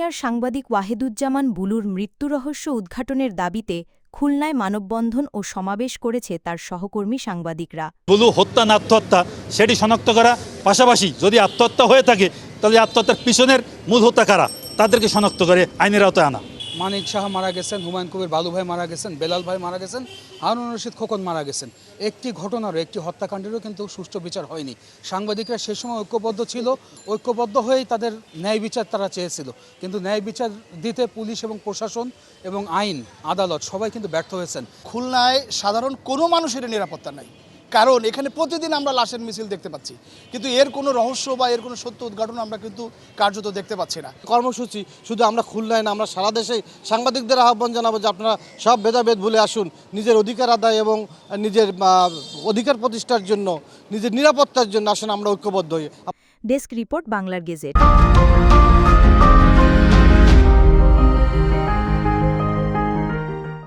খুলনার সাংবাদিক ওয়াহেদুজ্জামান বুলুর মৃত্যু রহস্য উদ্ঘাটনের দাবিতে খুলনায় মানববন্ধন ও সমাবেশ করেছে তার সহকর্মী সাংবাদিকরা। বুলু, হত্যা না আত্মহত্যা, সেটি শনাক্ত করা পাশাপাশি যদি আত্মহত্যা হয়ে থাকে, তাহলে আত্মহত্যার পিছনের মূল হত্যা কারা? তাদেরকে শনাক্ত করে আইনের আওতায় আনা। মানিক শাহ মারা গেছেন, হুমায়ুন কবির বালু ভাই মারা গেছেন, বেলাল ভাই মারা গেছেন, হারুন রশিদ খোকন মারা গেছেন। একটি ঘটনারও একটি হত্যাকাণ্ডেরও কিন্তু সুষ্ঠু বিচার হয়নি। সাংবাদিকরা সে সময় ঐক্যবদ্ধ ছিল, ঐক্যবদ্ধ হয়েই তাদের ন্যায় বিচার তারা চেয়েছিল। কিন্তু ন্যায় বিচার দিতে পুলিশ এবং প্রশাসন এবং আইন, আদালত সবাই কিন্তু ব্যর্থ হয়েছেন। খুলনায় সাধারণ কোনো মানুষের নিরাপত্তা নাই। কারণ এখানে প্রতিদিন আমরা লাশের মিছিল দেখতে পাচ্ছি। কিন্তু এর কোনো রহস্য বা এর কোনো সত্য উদ্ঘাটন আমরা কিন্তু কার্যত দেখতে পাচ্ছি না। কর্মসূচি শুধু আমরা খুলনায় না আমরা সারা দেশে সাংবাদিকদের আহ্বান জানাব যে আপনারা সব ভেদাভেদ ভুলে আসুন। নিজের অধিকার আদায় এবং নিজের অধিকার প্রতিষ্ঠার জন্য নিজের নিরাপত্তার জন্য আসুন আমরা ঐক্যবদ্ধ হই। ডেস্ক রিপোর্ট বাংলার গেজেট।